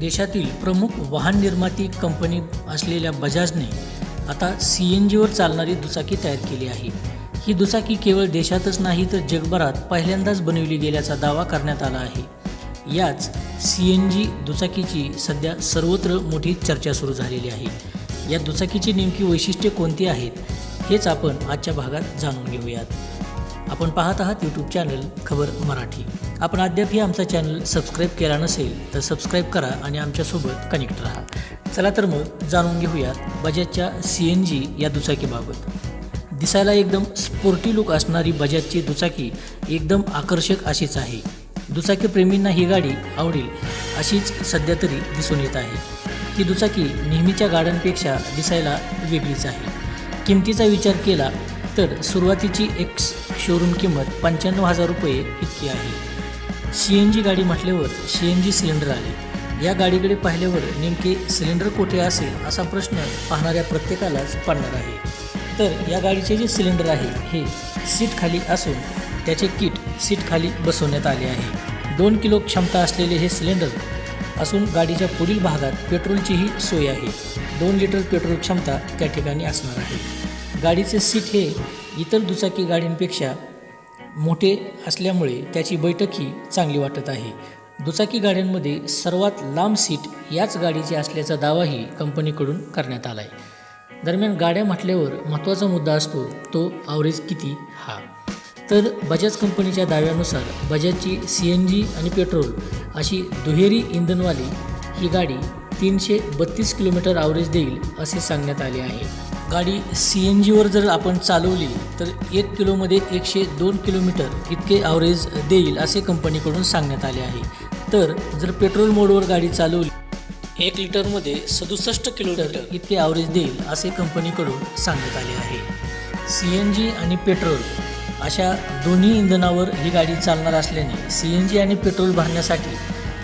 देशातील प्रमुख वाहन निर्माती कंपनी असलेल्या बजाजने आता सी एन जीवर चालणारी दुचाकी तयार केली आहे. ही दुचाकी केवळ देशातच नाही तर जगभरात पहिल्यांदाच बनवली गेल्याचा दावा करण्यात आला आहे. याच सी एन जी दुचाकीची सध्या सर्वत्र मोठी चर्चा सुरू झालेली आहे. या दुचाकीची नेमकी वैशिष्ट्ये कोणती आहेत हेच आपण आजच्या भागात जाणून घेऊयात. आपण पाहत आहात यूट्यूब चॅनल खबर मराठी. आपण अद्यापही आमचा चॅनल सबस्क्राईब केला नसेल तर सबस्क्राईब करा आणि आमच्यासोबत कनेक्ट राहा. चला तर मग जाणून घेऊयात बजाजच्या सी एन जी या दुचाकीबाबत दिसायला एकदम स्पोर्टी लुक असणारी बजाजची दुचाकी एकदम आकर्षक अशीच आहे. दुचाकीप्रेमींना ही गाडी आवडेल अशीच सध्या तरी दिसून येत आहे. ही दुचाकी नेहमीच्या गाड्यांपेक्षा दिसायला वेगळीच आहे. किमतीचा विचार केला तर सुरुवातीची एक्स शोरूम किंमत पंच्याण्णव हजार रुपये इतकी आहे. सी एन जी गाडी म्हटल्यावर सी एन जी सिलेंडर आले या गाडीकडे पाहिल्यावर नेमके सिलेंडर कोठे असेल असा प्रश्न पाहणाऱ्या प्रत्येकालाच पडणार आहे. तर या गाडीचे जे सिलेंडर आहे हे सीट खाली असून त्याचे किट सीट खाली बसवण्यात आले आहे. दोन किलो क्षमता असलेले हे सिलेंडर असून गाडीच्या पुढील भागात पेट्रोलचीही सोय आहे. दोन लिटर पेट्रोल क्षमता त्या ठिकाणी असणार आहे. गाडीचे सीट हे इतर दुचाकी गाडींपेक्षा मोठे असल्यामुळे त्याची बैठकही चांगली वाटत आहे. दुचाकी गाड्यांमध्ये सर्वात लांब सीट याच गाडीची असल्याचा दावाही कंपनीकडून करण्यात आला आहे दरम्यान गाड्या म्हटल्यावर महत्त्वाचा मुद्दा असतो तो ॲव्हरेज किती हा. तर बजाज कंपनीच्या दाव्यानुसार बजाजची सी एन जी आणि पेट्रोल अशी दुहेरी इंधनवाली ही गाडी तीनशे बत्तीस किलोमीटर ॲव्हरेज देईल असे सांगण्यात आले आहे. गाडी सी एन जीवर जर आपण चालवली तर एक किलोमध्ये एकशे दोन किलोमीटर इतके ॲव्हरेज देईल असे कंपनीकडून सांगण्यात आले आहे. तर जर पेट्रोल मोडवर गाडी चालवली एक लिटरमध्ये सदुसष्ट किलोमीटर इतके ॲव्हरेज देईल असे कंपनीकडून सांगण्यात आले आहे. सी एन जी आणि पेट्रोल अशा दोन्ही इंधनावर ही गाडी चालणार असल्याने सी एन जी आणि पेट्रोल भरण्यासाठी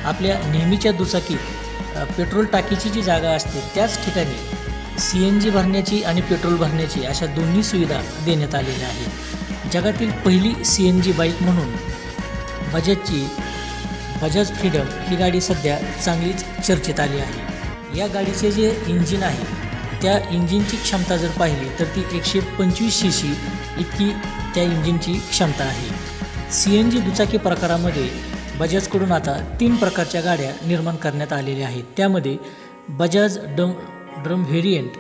आपल्या नेहमीच्या दुचाकीत पेट्रोल टाकीची जी जागा असते त्याच ठिकाणी सी एन जी भरण्याची आणि पेट्रोल भरण्याची अशा दोन्ही सुविधा देण्यात आलेल्या आहेत. जगातील पहिली सी एन जी बाईक म्हणून बजाजची बजाज फ्रीडम ही गाडी सध्या चांगलीच चर्चेत आली आहे. या गाडीचे जे इंजिन आहे त्या इंजिनची क्षमता जर पाहिली तर ती एकशे पंचवीस शी सी इतकी त्या इंजिनची क्षमता आहे. सी एन जी दुचाकी प्रकारामध्ये बजाजकडून आता तीन प्रकारच्या गाड्या निर्माण करण्यात आलेल्या आहेत. त्यामध्ये बजाज डम drum variant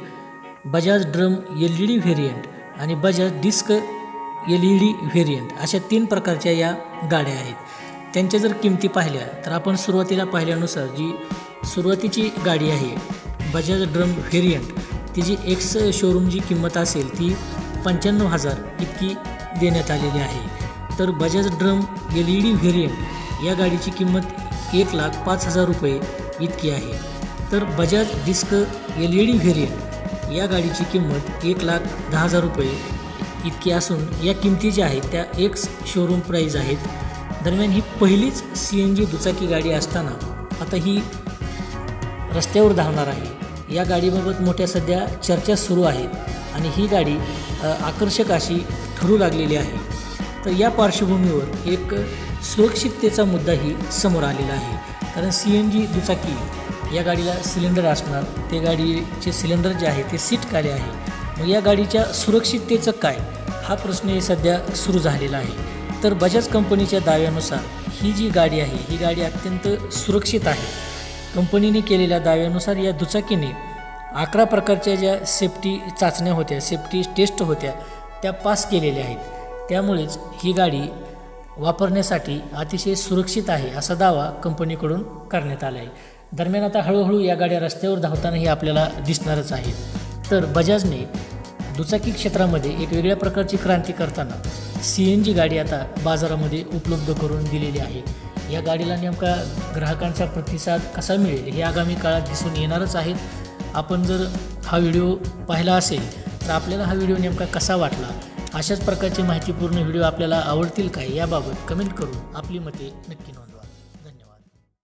Bajaj drum L E D variant आणि Bajaj disc L E D variant अशा तीन प्रकारच्या या गाड्या आहेत. त्यांच्या जर किमती पाहिल्या तर आपण सुरुवातीला पाहिल्यानुसार जी सुरुवातीची गाडी आहे बजाज ड्रम व्हेरियंट तिची एक्स शोरूमची किंमत असेल ती पंच्याण्णव हजार इतकी देण्यात आलेली आहे. तर Bajaj drum L E D variant या गाडीची किंमत एक लाख पाच हजार रुपये इतकी आहे. तर Bajaj disc L E D variant या गाडीची किंमत एक लाख दहा हजार रुपये. इतकी असून या किमती ज्या आहेत त्या एक्स शोरूम प्राईज आहेत. दरम्यान ही पहिलीच सी एन जी दुचाकी गाडी असताना आता ही रस्त्यावर धावणार आहे. या गाडीबाबत मोठ्या सध्या चर्चा सुरू आहेत आणि ही गाडी आकर्षक अशी ठरू लागलेली आहे. तर या पार्श्वभूमीवर एक सुरक्षिततेचा मुद्दाही समोर आलेला आहे. कारण सी एन जी दुचाकी या गाडीला सिलेंडर असणार ते गाडीचे सिलेंडर जे आहे ते सीट काले आहे. मग या गाडीच्या सुरक्षिततेचं काय? हा प्रश्न सध्या सुरू झालेला आहे. तर बजाज कंपनीच्या दाव्यानुसार ही जी गाडी आहे ही गाडी अत्यंत सुरक्षित आहे. कंपनीने केलेल्या दाव्यानुसार या दुचाकीने अकरा प्रकारच्या ज्या सेफ्टी चाचण्या होत्या सेफ्टी टेस्ट होत्या त्या पास केलेल्या आहेत. त्यामुळेच ही गाडी वापरण्यासाठी अतिशय सुरक्षित आहे असा दावा कंपनीकडून करण्यात आला आहे. दरम्यान आता हळूहळू या गाड्या रस्त्यावर धावतानाही आपल्याला दिसणारच आहेत तर बजाजने दुचाकी क्षेत्रामध्ये एक वेगळ्या प्रकारची क्रांती करताना सी एन जी गाडी आता बाजारामध्ये उपलब्ध करून दिलेली आहे. या गाडीला नेमका ग्राहकांचा प्रतिसाद कसा मिळेल हे आगामी काळात दिसून येणारच आहेत आपण जर हा व्हिडिओ पाहिला असेल तर आपल्याला हा व्हिडिओ नेमका कसा वाटला? अशाच प्रकारचे माहितीपूर्ण व्हिडिओ आपल्याला आवडतील काय याबाबत कमेंट करून आपली मते नक्की नोंद